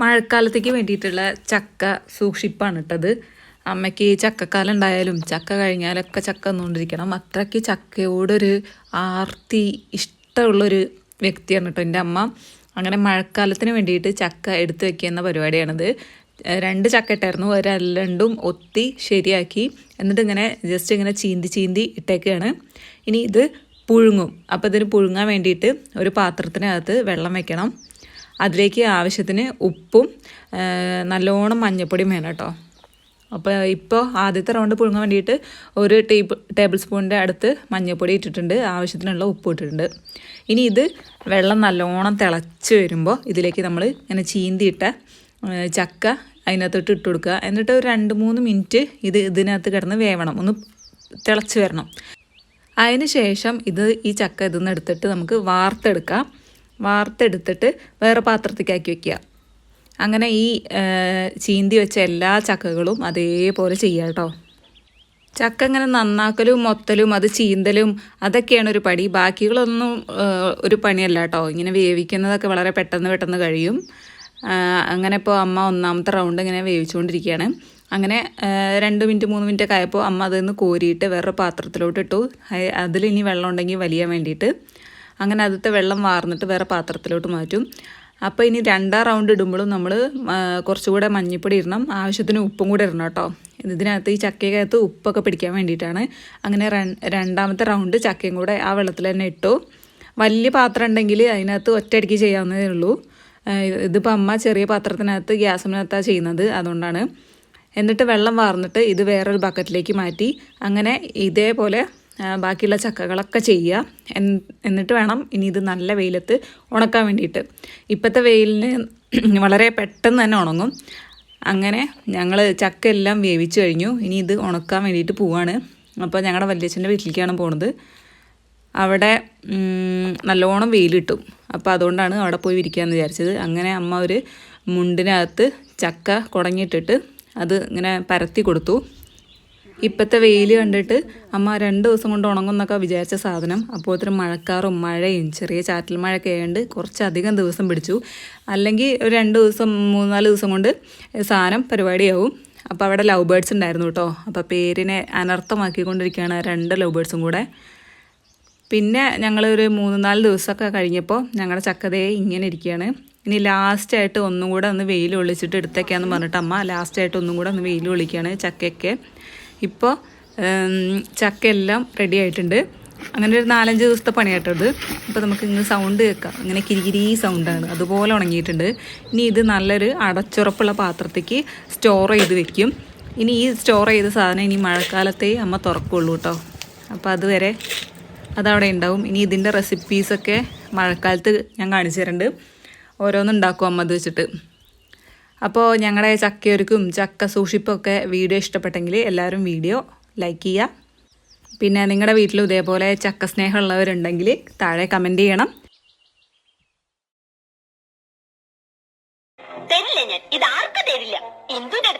മഴക്കാലത്തേക്ക് വേണ്ടിയിട്ടുള്ള ചക്ക സൂക്ഷിപ്പാണ് ഇട്ടത്. അമ്മയ്ക്ക് ചക്കക്കാലം ഉണ്ടായാലും ചക്ക കഴിഞ്ഞാലൊക്കെ ചക്ക നിന്നുകൊണ്ടിരിക്കണം അത്രയ്ക്ക് ചക്കയോടൊരു ആർത്തി ഇഷ്ടമുള്ളൊരു വ്യക്തിയാണ് കേട്ടോ എന്റെ അമ്മ. അങ്ങനെ മഴക്കാലത്തിന് വേണ്ടിയിട്ട് ചക്ക എടുത്തു വെക്കുന്ന പരിപാടിയാണിത്. രണ്ട് ചക്ക ഇട്ടായിരുന്നു. ഒരല്ലണ്ടും ഒത്തി ശരിയാക്കി. എന്നിട്ട് ഇങ്ങനെ ജസ്റ്റ് ഇങ്ങനെ ചീന്തി ചീന്തി ഇട്ടേക്കുകയാണ് ഇനി ഇത് പുഴുങ്ങും. അപ്പോൾ ഇതിന് പുഴുങ്ങാൻ വേണ്ടിയിട്ട് ഒരു പാത്രത്തിനകത്ത് വെള്ളം വെക്കണം. അതിലേക്ക് ആവശ്യത്തിന് ഉപ്പും നല്ലോണം മഞ്ഞൾപ്പൊടിയും വേണം കേട്ടോ. അപ്പോൾ ഇപ്പോൾ ആദ്യത്തെ റൗണ്ട് പുഴുങ്ങാൻ വേണ്ടിയിട്ട് ഒരു ടേബിൾ ടേബിൾ സ്പൂണിന്റെ അടുത്ത് മഞ്ഞൾപ്പൊടി ഇട്ടിട്ടുണ്ട്. ആവശ്യത്തിനുള്ള ഉപ്പ് ഇട്ടിട്ടുണ്ട്. ഇനി ഇത് വെള്ളം നല്ലോണം തിളച്ച് വരുമ്പോൾ ഇതിലേക്ക് നമ്മൾ ഇങ്ങനെ ചീന്തിയിട്ട ചക്ക അതിനകത്തോട്ട് ഇട്ട് കൊടുക്കുക. എന്നിട്ട് ഒരു രണ്ട് മൂന്ന് മിനിറ്റ് ഇത് ഇതിനകത്ത് കിടന്ന് വേവണം. ഒന്ന് തിളച്ച് വരണം. അതിന് ശേഷം ഇത് ഈ ചക്ക ഇതിൽ നിന്ന് എടുത്തിട്ട് നമുക്ക് വാർത്തെടുക്കാം. വാർത്തെടുത്തിട്ട് വേറെ പാത്രത്തേക്കാക്കി വെക്കുക. അങ്ങനെ ഈ ചീന്തി വെച്ച എല്ലാ ചക്കകളും അതേപോലെ ചെയ്യുക കേട്ടോ. ചക്ക ഇങ്ങനെ നന്നാക്കലും മൊത്തലും അത് ചീന്തലും അതൊക്കെയാണ് ഒരു പടി ബാക്കികളൊന്നും ഒരു പണിയല്ല കേട്ടോ. ഇങ്ങനെ വേവിക്കുന്നതൊക്കെ വളരെ പെട്ടെന്ന് പെട്ടെന്ന് കഴിയും. അങ്ങനെ ഇപ്പോൾ അമ്മ ഒന്നാമത്തെ റൗണ്ട് ഇങ്ങനെ വേവിച്ചുകൊണ്ടിരിക്കുകയാണ്. അങ്ങനെ രണ്ട് മിനിറ്റ് മൂന്ന് മിനിറ്റ് ഒക്കെ ആയപ്പോൾ അമ്മ അതിൽ നിന്ന് കോരിയിട്ട് വേറൊരു പാത്രത്തിലോട്ട് ഇട്ടു അതിലിനി ഇനി വെള്ളം ഉണ്ടെങ്കിൽ വലിയ വേണ്ടിയിട്ട്. അങ്ങനെ അതിലത്തെ വെള്ളം വാർന്നിട്ട് വേറെ പാത്രത്തിലോട്ട് മാറ്റും. അപ്പോൾ ഇനി രണ്ടാം റൗണ്ട് ഇടുമ്പോഴും നമ്മൾ കുറച്ചുകൂടെ മഞ്ഞൾപ്പൊടി ഇടണം. ആവശ്യത്തിന് ഉപ്പും കൂടെ ഇടണം കേട്ടോ. ഇതിനകത്ത് ഈ ചക്കയ്ക്കകത്ത് ഉപ്പൊക്കെ പിടിക്കാൻ വേണ്ടിയിട്ടാണ്. അങ്ങനെ രണ്ടാമത്തെ റൗണ്ട് ചക്കയും കൂടെ ആ വെള്ളത്തിൽ തന്നെ ഇട്ടു. വലിയ പാത്രം ഉണ്ടെങ്കിൽ അതിനകത്ത് ഒറ്റയടിക്ക് ചെയ്യാവുന്നതേ ഉള്ളൂ. ഇതിപ്പോൾ അമ്മ ചെറിയ പാത്രത്തിനകത്ത് ഗ്യാസിനകത്താണ് ചെയ്യുന്നത് അതുകൊണ്ടാണ്. എന്നിട്ട് വെള്ളം വാർന്നിട്ട് ഇത് വേറൊരു ബക്കറ്റിലേക്ക് മാറ്റി. അങ്ങനെ ഇതേപോലെ ബാക്കിയുള്ള ചക്കകളൊക്കെ ചെയ്യുക. എന്നിട്ട് വേണം ഇനി ഇത് നല്ല വെയിലത്ത് ഉണക്കാൻ വേണ്ടിയിട്ട്. ഇപ്പോഴത്തെ വെയിലിന് വളരെ പെട്ടെന്ന് തന്നെ ഉണങ്ങും. അങ്ങനെ ഞങ്ങൾ ചക്ക എല്ലാം വേവിച്ച് കഴിഞ്ഞു. ഇനി ഇത് ഉണക്കാൻ വേണ്ടിയിട്ട് പോവാണ്. അപ്പോൾ ഞങ്ങളുടെ വല്യച്ഛന്റെ വീട്ടിലേക്കാണ് പോണത്. അവിടെ നല്ലോണം വെയിൽ കിട്ടും അപ്പോൾ അതുകൊണ്ടാണ് അവിടെ പോയി വിരിക്കാമെന്ന് വിചാരിച്ചത്. അങ്ങനെ അമ്മ ഒരു മുണ്ടിനകത്ത് ചക്ക കുടങ്ങിയിട്ടിട്ട് അത് ഇങ്ങനെ പരത്തി കൊടുത്തു. ഇപ്പോഴത്തെ വെയിൽ കണ്ടിട്ട് അമ്മ രണ്ട് ദിവസം കൊണ്ട് ഉണങ്ങുന്നൊക്കെ വിചാരിച്ച സാധനം. അപ്പോൾ ഒത്തിരി മഴക്കാറും മഴയും ചെറിയ ചാറ്റൽ മഴയൊക്കെ ആയതുകൊണ്ട് കുറച്ചധികം ദിവസം പിടിച്ചു. അല്ലെങ്കിൽ ഒരു രണ്ട് ദിവസം മൂന്നാൽ ദിവസം കൊണ്ട് സാധനം പരിപാടിയാവും. അപ്പോൾ അവിടെ ലവ് ബേർഡ്സ് ഉണ്ടായിരുന്നു കേട്ടോ അപ്പോൾ പേരിനെ അനർത്ഥമാക്കിക്കൊണ്ടിരിക്കുകയാണ് രണ്ട് ലവ് ബേർഡ്സും കൂടെ. പിന്നെ ഞങ്ങളൊരു മൂന്ന് നാല് ദിവസമൊക്കെ കഴിഞ്ഞപ്പോൾ ഞങ്ങളുടെ ചക്കതയെ ഇങ്ങനെ ഇരിക്കുകയാണ് ഇനി ലാസ്റ്റായിട്ട് ഒന്നും കൂടെ ഒന്ന് വെയിൽ ഒളിച്ചിട്ട് എടുത്തേക്കാന്ന് പറഞ്ഞിട്ട് അമ്മ ലാസ്റ്റായിട്ട് ഒന്നും കൂടെ ഒന്ന് വെയിൽ ഒളിക്കുകയാണ് ചക്കയൊക്കെ. ഇപ്പോൾ ചക്കയെല്ലാം റെഡി ആയിട്ടുണ്ട്. അങ്ങനെ ഒരു നാലഞ്ച് ദിവസത്തെ പണിയായിട്ടത് അപ്പോൾ നമുക്ക് ഇങ്ങനെ സൗണ്ട് കേൾക്കാം. ഇങ്ങനെ കിരികിരി സൗണ്ടാണ് അതുപോലെ ഉണങ്ങിയിട്ടുണ്ട്. ഇനി ഇത് നല്ലൊരു അടച്ചുറപ്പുള്ള പാത്രത്തേക്ക് സ്റ്റോർ ചെയ്ത് വെക്കും. ഇനി ഈ സ്റ്റോർ ചെയ്ത സാധനം ഇനി മഴക്കാലത്തേ അമ്മ തുറക്കുള്ളൂ കേട്ടോ അപ്പോൾ അതുവരെ അതവിടെ ഉണ്ടാവും. ഇനി ഇതിന്റെ റെസിപ്പീസൊക്കെ മഴക്കാലത്ത് ഞാൻ കാണിച്ചു തരുന്നുണ്ട് ഓരോന്നുണ്ടാക്കും അമ്മ അത് വെച്ചിട്ട്. അപ്പോൾ ഞങ്ങളുടെ ചക്കയൊരുക്കും ചക്ക സൂക്ഷിപ്പൊക്കെ വീഡിയോ ഇഷ്ടപ്പെട്ടെങ്കിൽ എല്ലാവരും വീഡിയോ ലൈക്ക് ചെയ്യുക പിന്നെ നിങ്ങളുടെ വീട്ടിലും ഇതേപോലെ ചക്ക സ്നേഹമുള്ളവരുണ്ടെങ്കിൽ താഴെ കമന്റ് ചെയ്യണം. തരില്ല ഞാൻ? ഇത് ആർക്കും തരില്ല ഇന്ദുനെ